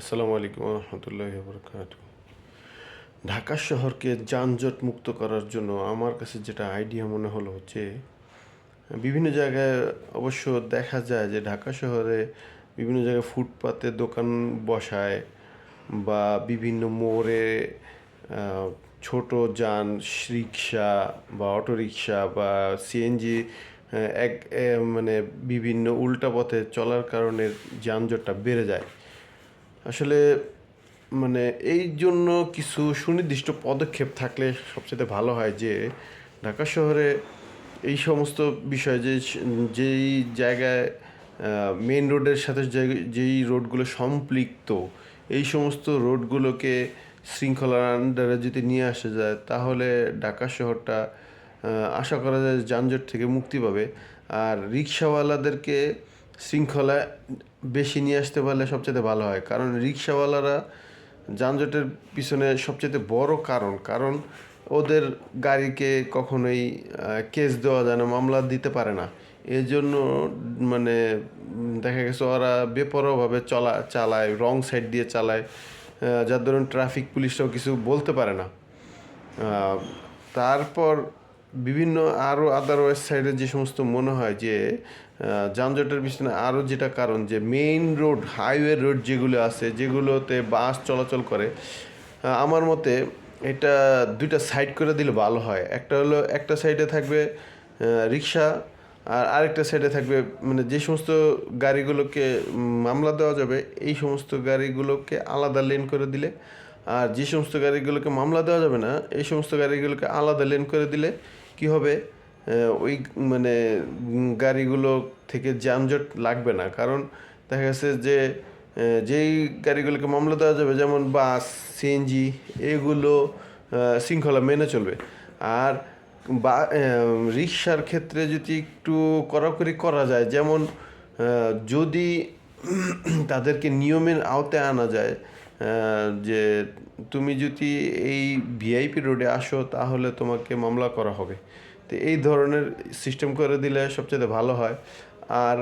আসসালামু আলাইকুম রহমতুল্লাহ বরকাত ঢাকা শহরকে যানজট মুক্ত করার জন্য আমার কাছে যেটা আইডিয়া মনে হলো যে, বিভিন্ন জায়গায় অবশ্য দেখা যায় যে ঢাকা শহরে বিভিন্ন জায়গায় ফুটপাতে দোকান বসায় বা বিভিন্ন মোড়ে ছোট যান, রিক্সা বা অটোরিকশা বা সিএনজি এক মানে বিভিন্ন উল্টা পথে চলার কারণে যানজটটা বেড়ে যায়। আসলে মানে এই জন্য কিছু সুনির্দিষ্ট পদক্ষেপ থাকলে সবচেয়ে ভালো হয় যে ঢাকা শহরে এই সমস্ত বিষয় যে যেই জায়গায় মেন রোডের সাথে যেই রোডগুলো সম্পৃক্ত, এই সমস্ত রোডগুলোকে শৃঙ্খলার আন্ডারে যদি নিয়ে আসা যায়, তাহলে ঢাকা শহরটা আশা করা যায় যানজট থেকে মুক্তি পাবে। আর রিক্সাওয়ালাদেরকে শৃঙ্খলা বেশি নিয়ে আসতে পারলে সবচেয়ে ভালো হয়। কারণ রিক্সাওয়ালারা যানজটের পিছনে সবচেয়ে বড় কারণ। কারণ ওদের গাড়িকে কখনোই কেস দেওয়া যায় না, মামলা দিতে পারে না। এই জন্য মানে দেখা গেছে ওরা বেপরোয়াভাবে চলা, চালায়, রং সাইড দিয়ে চালায়। যার ধরুন ট্রাফিক পুলিশরাও কিছু বলতে পারে না। তারপর বিভিন্ন আরও আদারওয়াইজ সাইডে যে সমস্ত মনে হয় যে যানজটের পিছনে আরও যেটা কারণ যে মেইন রোড হাইওয়ে রোড যেগুলো আছে, যেগুলোতে বাস চলাচল করে আমার মতে এটা দুইটা সাইড করে দিলে ভালো হয়। একটা হলো একটা সাইডে থাকবে রিক্সা আর আরেকটা সাইডে থাকবে মানে যে সমস্ত গাড়িগুলোকে মামলা দেওয়া যাবে, এই সমস্ত গাড়িগুলোকে আলাদা লেন করে দিলে, আর যে সমস্ত গাড়িগুলোকে মামলা দেওয়া যাবে না, এই সমস্ত গাড়িগুলোকে আলাদা লেন করে দিলে কি হবে? ওই মানে গাড়িগুলো থেকে যানজট লাগবে না। কারণ দেখা গেছে যে যেই গাড়িগুলোকে মামলা দেওয়া যাবে, যেমন বাস সিএনজি এগুলো শৃঙ্খলা মেনে চলবে। আর বা রিক্সার ক্ষেত্রে যদি একটু কড়াকড়ি করা যায়, যেমন যদি তাদেরকে নিয়মের আওতায় আনা যায় যে তুমি যদি এই ভিআইপি রোডে আসো, তাহলে তোমাকে মামলা করা হবে। তো এই ধরনের সিস্টেম করে দিলে সবচেয়ে ভালো হয়। আর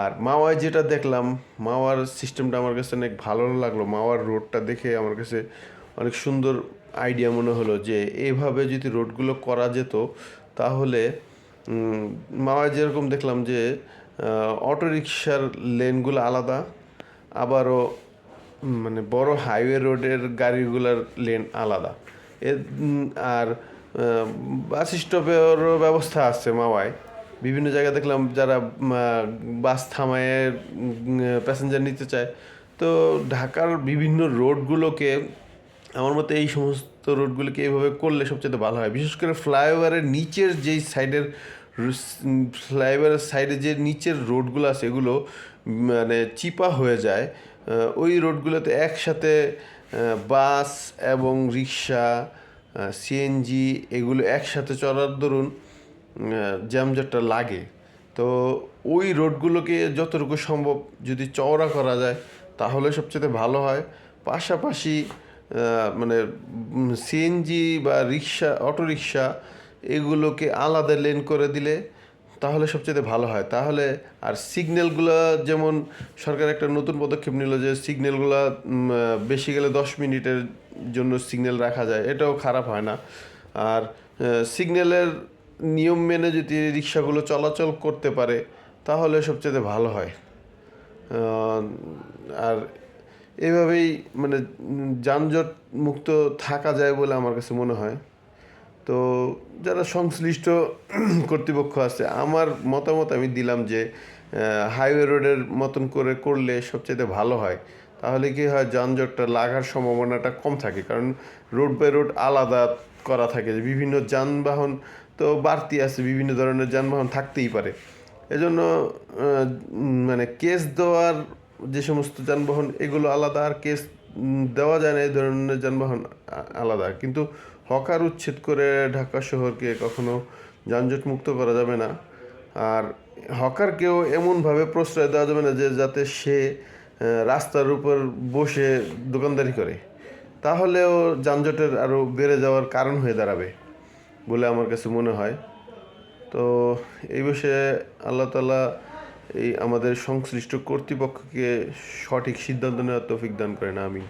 আর মাওয়ায় যেটা দেখলাম, মাওয়ার সিস্টেমটা আমার কাছে অনেক ভালো লাগল। মাওয়ার রোডটা দেখে আমার কাছে অনেক সুন্দর আইডিয়া মনে হলো যে, এভাবে যদি রোডগুলো করা যেত, তাহলে মাওয়ায় যেরকম দেখলাম যে অটো রিক্সার লেনগুলো আলাদা, আবারও মানে বড় হাইওয়ে রোডের গাড়িগুলোর লেন আলাদা। এর আর বাস স্টপেরও ব্যবস্থা আছে মাওয়ায়। বিভিন্ন জায়গায় দেখলাম যারা বাস থামায় প্যাসেঞ্জার নিতে চায়। তো ঢাকার বিভিন্ন রোডগুলোকে আমার মতে এই সমস্ত রোডগুলোকে এইভাবে করলে সবচেয়ে ভালো হয়। বিশেষ করে ফ্লাইওভারের নিচের যেই সাইডের ফ্লাইওভারের সাইডে যে নিচের রোডগুলো আছে, এগুলো মানে চিপা হয়ে যায়। ওই রোডগুলোতে একসাথে বাস এবং রিক্সা সিএনজি এগুলো একসাথে চলার দরুন জ্যামজটটা লাগে। তো ওই রোডগুলোকে যতটুকু সম্ভব যদি চওড়া করা যায়, তাহলে সবচেয়ে ভালো হয়। পাশাপাশি মানে সিএনজি বা রিক্সা অটো রিক্সা এগুলোকে আলাদা লেন করে দিলে তাহলে সবচেয়ে ভালো হয়। তাহলে আর সিগন্যালগুলো যেমন সরকার একটা নতুন পদক্ষেপ নিল যে সিগন্যালগুলো বেশি গেলে দশ মিনিটের জন্য সিগন্যাল রাখা যায়, এটাও খারাপ হয় না। আর সিগন্যালের নিয়ম মেনে যদি রিক্সাগুলো চলাচল করতে পারে, তাহলে সবচেয়ে ভালো হয়। আর এইভাবেই মানে যানজট মুক্ত থাকা যায় বলে আমার কাছে মনে হয়। তো যারা সংশ্লিষ্ট কর্তৃপক্ষ আছে, আমার মতামত আমি দিলাম যে হাইওয়ে রোডের মতন করে করলে সবচেয়ে ভালো হয়। তাহলে কি হয়, যানজটটা লাগার সম্ভাবনাটা কম থাকে। কারণ রোড বাই রোড আলাদা করা থাকে বিভিন্ন যানবাহন তো বাড়তি আছে, বিভিন্ন ধরনের যানবাহন থাকতেই পারে। এজন্য মানে কেস দেওয়ার যে সমস্ত যানবাহন, এগুলো আলাদা। আর কেস দেওয়া যায় না, এই ধরনের যানবাহন আলাদা। কিন্তু হকার উচ্ছেদ করে ঢাকা শহরকে কখনো যানজট মুক্ত করা যাবে না। আর হকারকেও এমনভাবে প্রশ্রয় দেওয়া যাবে না যে যাতে সে রাস্তার উপর বসে দোকানদারি করে। তাহলেও যানজটের আরও বেড়ে যাওয়ার কারণ হয়ে দাঁড়াবে বলে আমার কাছে মনে হয়। তো এই বিষয়ে আল্লাহ তালা এই আমাদের সংশ্লিষ্ট কর্তৃপক্ষকে সঠিক সিদ্ধান্ত নেওয়ার তৌফিক দান করেন আমি